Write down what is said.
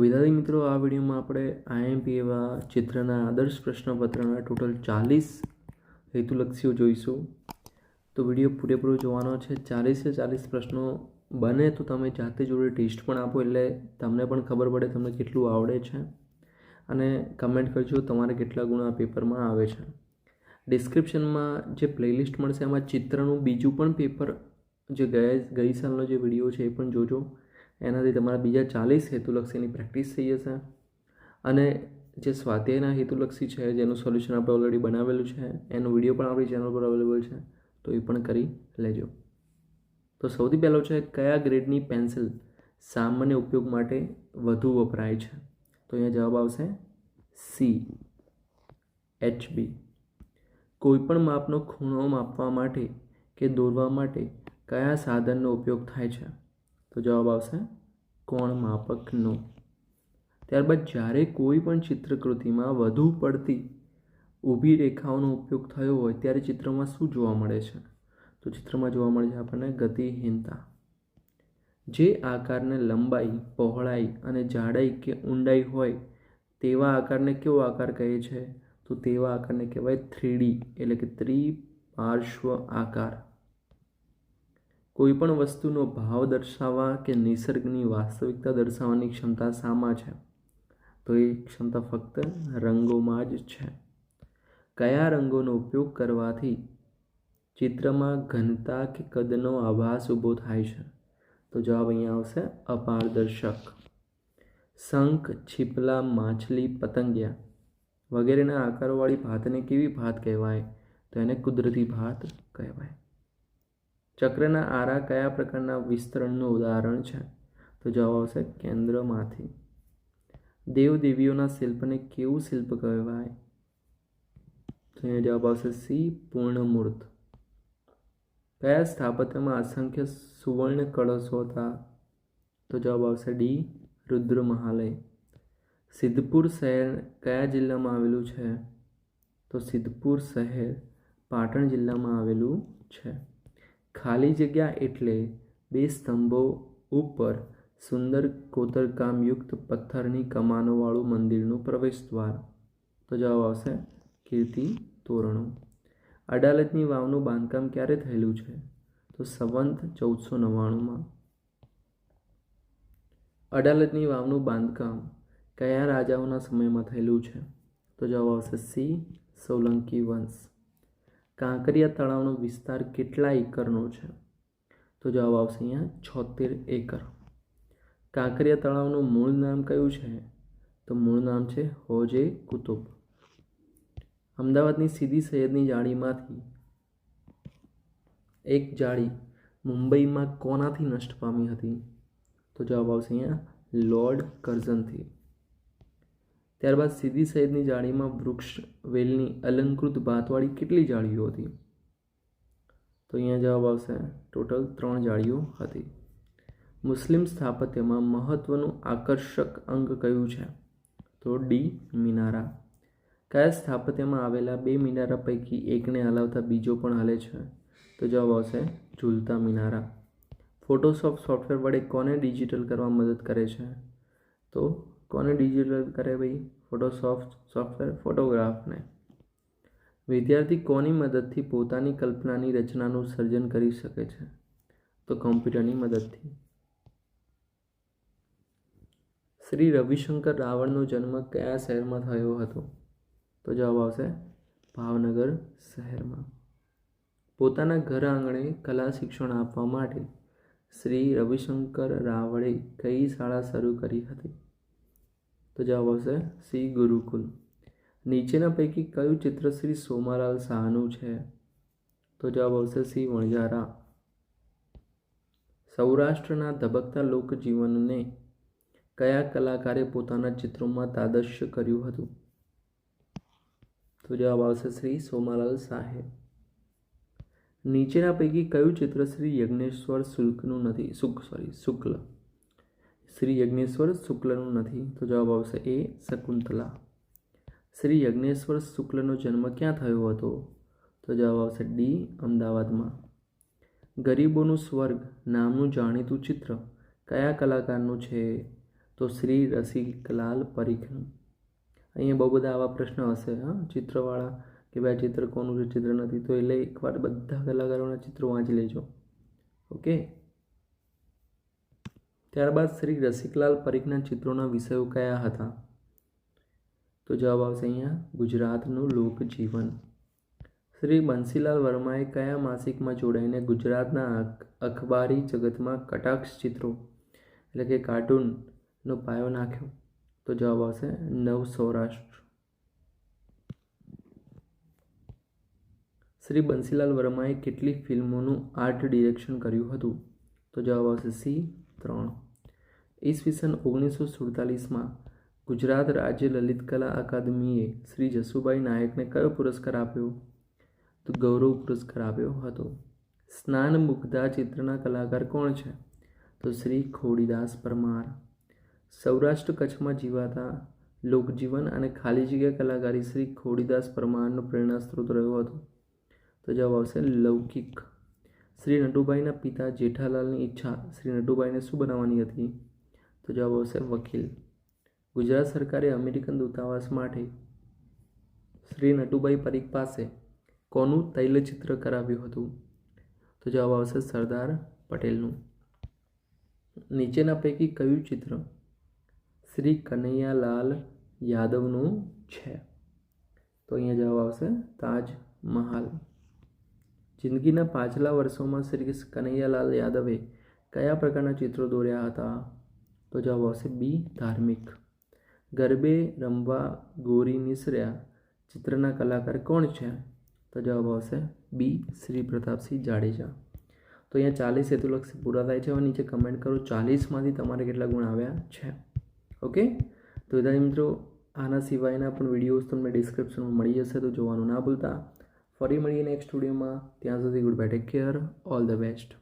વિદ્યાર્થી મિત્રો, આ વિડીયોમાં આપણે આઈએમપી એવા ચિત્રના આદર્શ પ્રશ્નપત્રના ટોટલ ચાલીસ હેતુલક્ષીઓ જોઈશું. તો વીડિયો પૂરેપૂરો જોવાનો છે. ચાલીસે ચાલીસ પ્રશ્નો બને તો તમે જાતે જોડે ટેસ્ટ પણ આપો, એટલે તમને પણ ખબર પડે તમને કેટલું આવડે છે. અને કમેન્ટ કરજો તમારે કેટલા ગુણ આ પેપરમાં આવે છે. ડિસ્ક્રિપ્શનમાં જે પ્લેલિસ્ટ મળશે, એમાં ચિત્રનું બીજું પણ પેપર જે ગયા, ગઈ સાલનો જે વીડિયો છે એ પણ જોજો. એનાથી તમારા બીજા ચાલીસ હેતુલક્ષીની પ્રેક્ટિસ થઈ જશે. અને જે સ્વાધ્યાયના હેતુલક્ષી છે, જેનું સોલ્યુશન આપણે ઓલરેડી બનાવેલું છે, એનો વીડિયો પણ આપણી ચેનલ પર અવેલેબલ છે, તો એ પણ કરી લેજો. તો સૌથી પહેલો છે, કયા ગ્રેડની પેન્સિલ સામાન્ય ઉપયોગ માટે વધુ વપરાય છે? તો અહીંયા જવાબ આવશે સી એચબી કોઈપણ માપનો ખૂણો માપવા માટે કે દોરવા માટે કયા સાધનનો ઉપયોગ થાય છે? તો જવાબ આવશે કોણ માપકનો ત્યારબાદ જ્યારે કોઈ પણ ચિત્રકૃતિમાં વધુ પડતી ઊભી રેખાઓનો ઉપયોગ થયો હોય, ત્યારે ચિત્રમાં શું જોવા મળે છે? તો ચિત્રમાં જોવા મળે છે આપણને ગતિહીનતા. જે આકારને લંબાઈ, પહોળાઈ અને જાડાઈ કે ઊંડાઈ હોય, તેવા આકારને કેવો આકાર કહે છે? તો તેવા આકારને કહેવાય થ્રીડી, એટલે કે ત્રિપાર્શ્વ આકાર. કોઈપણ વસ્તુનો ભાવ દર્શાવવા કે નિસર્ગની વાસ્તવિકતા દર્શાવવાની ક્ષમતા શામાં છે? તો એ ક્ષમતા ફક્ત રંગોમાં જ છે. કયા રંગોનો ઉપયોગ કરવાથી ચિત્રમાં ઘનતા કે કદનો આભાસ ઊભો થાય છે? તો જવાબ અહીંયા આવશે અપારદર્શક. શંખ, છીપલા, માછલી, પતંગિયા વગેરેના આકારોવાળી ભાતને કેવી ભાત કહેવાય? તો એને કુદરતી ભાત કહેવાય. ચક્રના આરા કયા પ્રકારના વિસ્તરણનું ઉદાહરણ છે? તો જવાબ આવશે કેન્દ્રમાંથી. દેવદેવીઓના શિલ્પને કેવું શિલ્પ કહેવાય? તો અહીંયા જવાબ આવશે સી, પૂર્ણમૂર્ત. કયા સ્થાપત્યમાં અસંખ્ય સુવર્ણ કળશો હતા? તો જવાબ આવશે ડી, રુદ્ર મહાલય. સિદ્ધપુર શહેર કયા જિલ્લામાં આવેલું છે? તો સિદ્ધપુર શહેર પાટણ જિલ્લામાં આવેલું છે. ખાલી જગ્યા એટલે બે સ્તંભો ઉપર સુંદર કોતરકામયુક્ત પથ્થરની કમાનોવાળું મંદિરનું પ્રવેશદ્વાર. તો જવાબ આવશે કીર્તિ તોરણો. અડાલજની વાવનું બાંધકામ ક્યારે થયેલું છે? તો સંવંત ચૌદસો નવ્વાણુંમાં. અડાલજની વાવનું બાંધકામ કયા રાજાઓના સમયમાં થયેલું છે? તો જવાબ આવશે સી. સોલંકી વંશ. કાંકરિયા તળાવનો વિસ્તાર કેટલા એકરનો છે? તો જવાબ આવશે અહીંયા છોતેર એકર. કાંકરિયા તળાવનું મૂળ નામ કયું છે? તો મૂળ નામ છે હોજે કુતુબ. અમદાવાદની સીધી સૈયદની જાળીમાંથી એક જાળી મુંબઈમાં કોનાથી નષ્ટ પામી હતી? તો જવાબ આવશે અહીંયા લોર્ડ કર્ઝનથી. ત્યારબાદ સીધી સહિતની જાળીમાં વૃક્ષ વેલની અલંકૃત ભાતવાળી કેટલી જાળીઓ હતી? તો અહીંયા જવાબ આવશે, ટોટલ ત્રણ જાળીઓ હતી. મુસ્લિમ સ્થાપત્યમાં મહત્વનું આકર્ષક અંગ કયું છે? તો ડી, મિનારા. કયા સ્થાપત્યમાં આવેલા બે મિનારા પૈકી એકને હલાવતા બીજો પણ હાલે છે? તો જવાબ આવશે, ઝૂલતા મિનારા. ફોટોશોપ સોફ્ટવેર વડે કોને ડિજિટલ કરવા મદદ કરે છે? તો કોને ડિજિટલ કરે ભાઈ? ફોટોશોપ સોફ્ટવેર ફોટોગ્રાફને વિદ્યાર્થી કોની મદદથી પોતાની કલ્પનાની રચનાનું સર્જન કરી શકે છે? તો કમ્પ્યુટરની મદદથી. શ્રી રવિશંકર રાવણનો જન્મ કયા શહેરમાં થયો હતો? તો જવાબ આવશે ભાવનગર શહેરમાં. પોતાના ઘર આંગણે કલા શિક્ષણ આપવા માટે શ્રી રવિશંકર રાવળે કઈ શાળા શરૂ કરી હતી? તો જવાબ આવશે સી ગુરુકુલ. નીચેના પૈકી કયું ચિત્ર શ્રી સોમાલાલ શાહનું છે? તો જવાબ આવશે સી વણઝારા. સૌરાષ્ટ્રના ધબકતા લોકજીવનને કયા કલાકારે પોતાના ચિત્રોમાં તાદશ્ય કર્યું હતું? તો જવાબ આવશે શ્રી સોમાલાલ શાહે. નીચેના પૈકી કયું ચિત્ર શ્રી યજ્ઞેશ્વર શુલ્કનું નથી, શુક સોરી શુક્લ. શ્રી યજ્ઞેશ્વર શુક્લનું નથી? તો જવાબ આવશે એ શકુંતલા. શ્રી યજ્ઞેશ્વર શુક્લનો જન્મ ક્યાં થયો હતો? તો જવાબ આવશે ડી અમદાવાદમાં. ગરીબોનું સ્વર્ગ નામનું જાણીતું ચિત્ર કયા કલાકારનું છે? તો શ્રી રસિકલાલ પરીખનું. અહીંયા બહુ બધા આવા પ્રશ્ન હશે, હા? ચિત્રવાળા કે ભાઈ ચિત્ર કોનું છે? ચિત્ર નથી? તો એટલે એકવાર બધા કલાકારોના ચિત્રો વાંચી લેજો. ઓકે? ત્યારબાદ શ્રી રસિકલાલ પરીખના ચિત્રોના વિષયો કયા હતા. તો જવાબ આવશે અહીંયા, ગુજરાતનું લોકજીવન. શ્રી બંસીલાલ વર્માએ કયા માસિકમાં જોડાઈને ગુજરાતના અખબારી જગતમાં કટાક્ષ ચિત્રો, એટલે કે કાર્ટૂનનો પાયો નાખ્યો? તો જવાબ આવશે, નવ સૌરાષ્ટ્ર. શ્રી બંસીલાલ વર્માએ કેટલી ફિલ્મોનું આર્ટ ડિરેક્શન કર્યું હતું? તો જવાબ આવશે સી ત્રણ. ઈસવીસન ઓગણીસો સુડતાલીસમાં ગુજરાત રાજ્ય લલિત કલા અકાદમીએ શ્રી જસુભાઈ નાયકને કયો પુરસ્કાર આપ્યો? તો ગૌરવ પુરસ્કાર આપ્યો હતો. સ્નાન મુગ્ધા ચિત્રના કલાકાર કોણ છે? તો શ્રી ખોડીદાસ પરમાર. સૌરાષ્ટ્ર કચ્છમાં જીવાતા લોકજીવન અને ખાલી જગ્યા કલાકારી શ્રી ખોડીદાસ પરમારનો પ્રેરણા સ્ત્રોત રહ્યો હતો. તો જવાબ આવશે લૌકિક શ્રી નટુભાઈના પિતા જેઠાલાલની ઈચ્છા શ્રી નટુભાઈને શું બનાવવાની હતી? તો જવાબ આવશે વકીલ. ગુજરાત સરકારે અમેરિકન દૂતાવાસ માટે શ્રી નટુભાઈ પરીખ પાસે કોનું તૈલચિત્ર કરાવ્યું હતું? તો જવાબ આવશે સરદાર પટેલનું. નીચેના પૈકી કયું ચિત્ર શ્રી કનૈયાલાલ યાદવનું છે? તો અહીંયા જવાબ આવશે તાજ મહાલ જિંદગીના પાછલા વર્ષોમાં શ્રી કનૈયાલાલ યાદવે કયા પ્રકારના ચિત્રો દોર્યા હતા? તો જવાબ આવશે બી, ધાર્મિક. ગરબે રમવા ગોરી નિસર્યા ચિત્રના કલાકાર કોણ છે? તો જવાબ આવશે બી, શ્રી પ્રતાપસિંહ જાડેજા. તો અહીંયા ચાલીસ હેતુલક્ષી પૂરા થાય છે હવે નીચે કમેન્ટ કરો. ચાલીસમાંથી તમારે કેટલા ગુણ આવ્યા છે? ઓકે તો વિદ્યાર્થી મિત્રો, આના સિવાયના પણ વિડીયોઝ તમને ડિસ્ક્રિપ્શનમાં મળી જશે, તો જોવાનું ના ભૂલતા. ફરી મળીએ નેક્સ્ટ સ્ટુડિયોમાં ત્યાં સુધી goodbye take care all the best